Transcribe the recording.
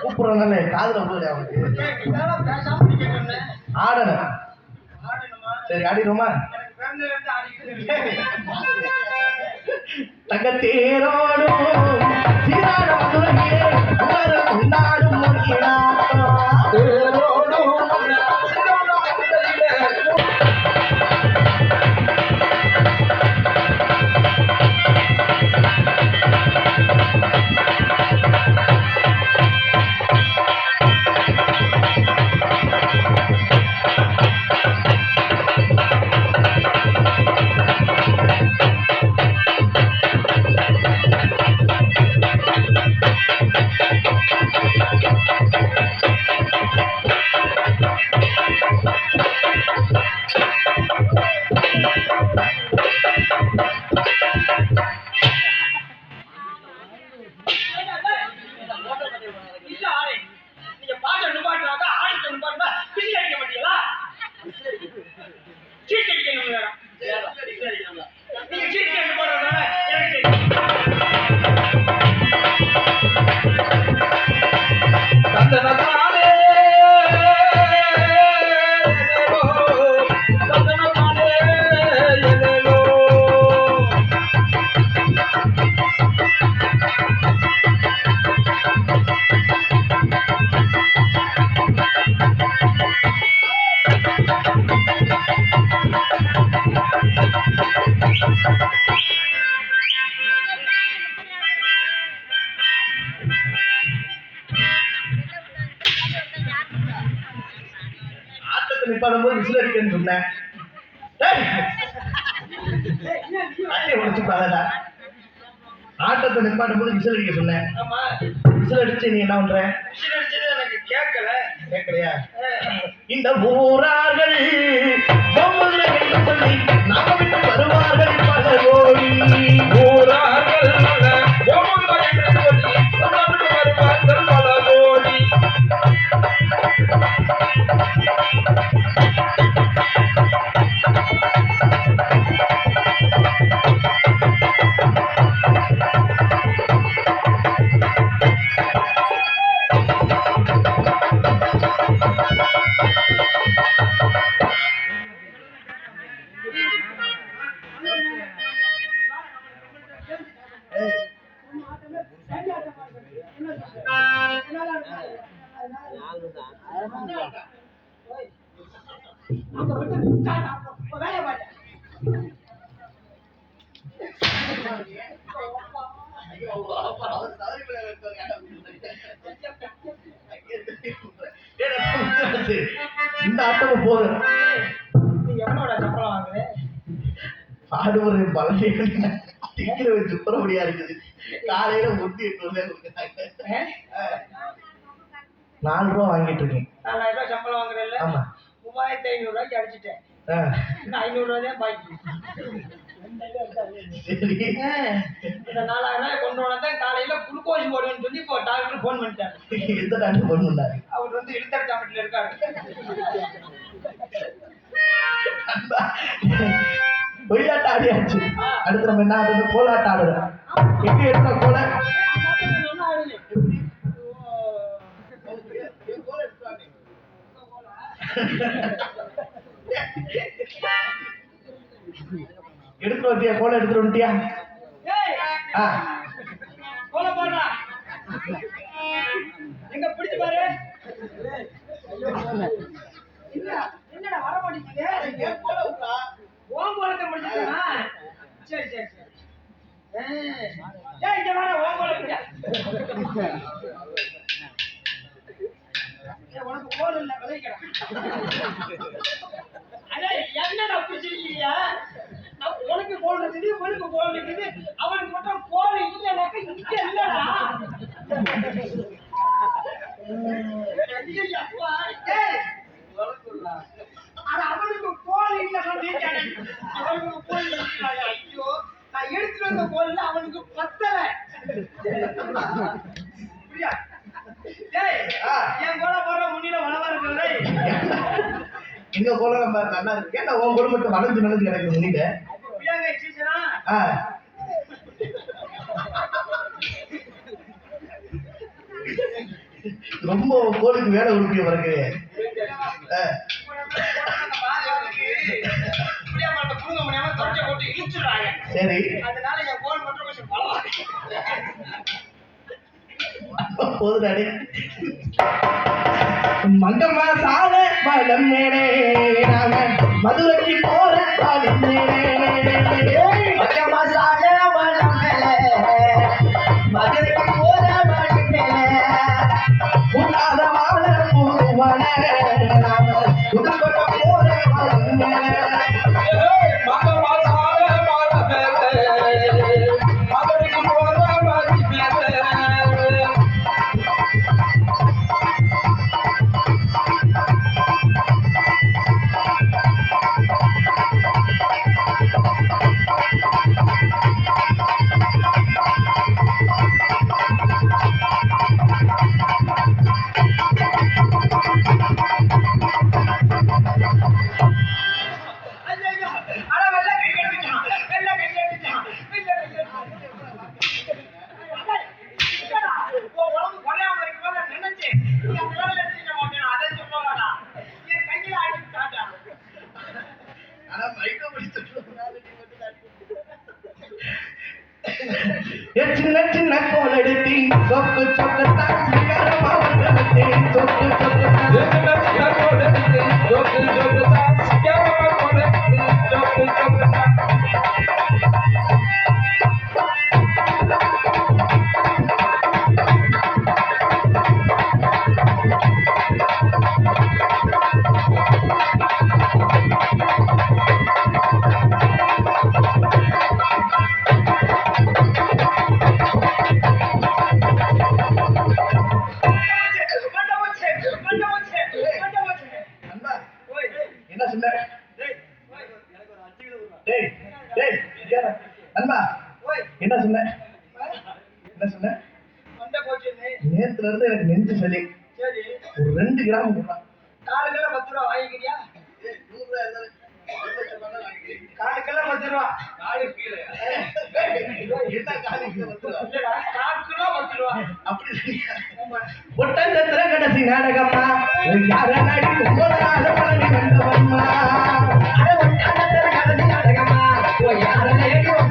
கூப்பிடுறானே காதுல விழுது அவனுக்கு. ஆடணும். சரி தங்கத்தேரோடும் மதுரையே தேரோடும் ஆட்டத்தை நிப்பாடும் போது விசில் அடிக்கன்னு சொன்னேன். ஆட்டத்தை நிப்பாட்டும் போது விசில் அடிக்க சொன்னேன். விசில் அடிச்சு நீ என்ன பண்ற? விசில் அடிச்சது எனக்கு கேட்கல. கேட்கலையா? இந்த ஊரார்கள் பொம்மைகளை சொல்லி நாம விட்டு வருவார்கள் பல கோடி இந்த ஆட்டம் போதும். நீ எவனோட சம்பளம் வாங்குற வச்சு இருக்குது. காலையில முட்டி எட்டு கொடுக்குறாங்க. நாலு ரூபா வாங்கிட்டு இருக்கேன். நாலாயிரம் ரூபாய் சம்பளம் வாங்குறேன்ல. ஆமா. மூவாயிரத்தி ஐநூறு ரூபாய்க்கு அடிச்சிட்டேன். ஐநூறு ரூபாய் தான் பாக்கி. இந்த நாலாயிரம் ரூபாய் கொண்டு வந்தா காலையில குளுக்கோஸ் போடுவேன்னு சொல்லி இப்போ டாக்டர் ஃபோன் பண்ணிட்டாரு. எந்த டாக்டர் ஃபோன் பண்ணாரு? அவர் வந்து இழுத்தர் டாக்டர்ல இருக்காரு. ஆடியாச்சு. அடுத்து நம்ம என்ன ஆடுறது? ஆடுறோம். எப்படி எடுத்த கோலை? எடுத்துட்டு வந்தியா? கோலை எடுத்துட்டு வந்துட்டியா? கோல போடுறா. எங்க பிடிச்சு பாரு. என்ன, என்னடா வர மாட்டேங்குது? உன் கோலத்தை முடிச்சுட்டானா சரி சரி சரி. ஏய், இங்க கோலம் பிடிடா. ஏய், உனக்கு கோல் இல்ல விளைக்கடா அடே என்னடா பிடிச்சிருக்கீங்க உனக்கு கோல் இருக்குது உனக்கு கோல் இருக்குது. அவனுக்கு மட்டும் கோல் இல்லைனாக்க இங்க இல்லடா. அவனுக்கு கோல் இல்ல அவனுக்கு கோல் இல்ல. ஐயோ நான் எடுத்துட்டு வந்த கோல் அவனுக்கு பத்தல. புரியா? என் கோல போடுற முன்னில வளவா இருக்கிறது எங்க நம்ம நல்லா இருக்கு. ஏன்னா உன் வெளியில பிள்ளைங்க சீசனா? ஆ. ரொம்ப கோலுக்கு வேலை உடுப்பிய இழுத்துடுறாங்க சரி அதனால என் கோல் மட்டும் கொஞ்சம் பலமா போதுடாடி மங்கம்மா சால பலம் மேலே நாம மதுரைக்கு போற பாலம் மேலே. மகமா சால வளம் மேல. மதுரைக்கு போற வழி மேல. உண்ணாத வாழ பூவன நாம. புதுக்கோட்டை போற பாலம் மேலே. என் சின்ன சின்ன கோல் எடுத்தி சொக்கு சொக்கு தான் சிங்காரமா வந்து சொக்கு சொக்கு அன்பா என்ன சொன்ன? என்ன சொன்ன? நேத்துல இருந்து எனக்கு நெஞ்சு சளி. ஒரு ரெண்டு கிராம் நாலு கிலோ பத்து ரூபா வாங்கிக்கிறியா? காலு கிலோ என்ன காலு கிலோ கிலோ பத்து அப்படி கடைசி நாடகம்மா. யார நாடி யாரும் கேட்டுக்கம்மா யாரும் கேட்டு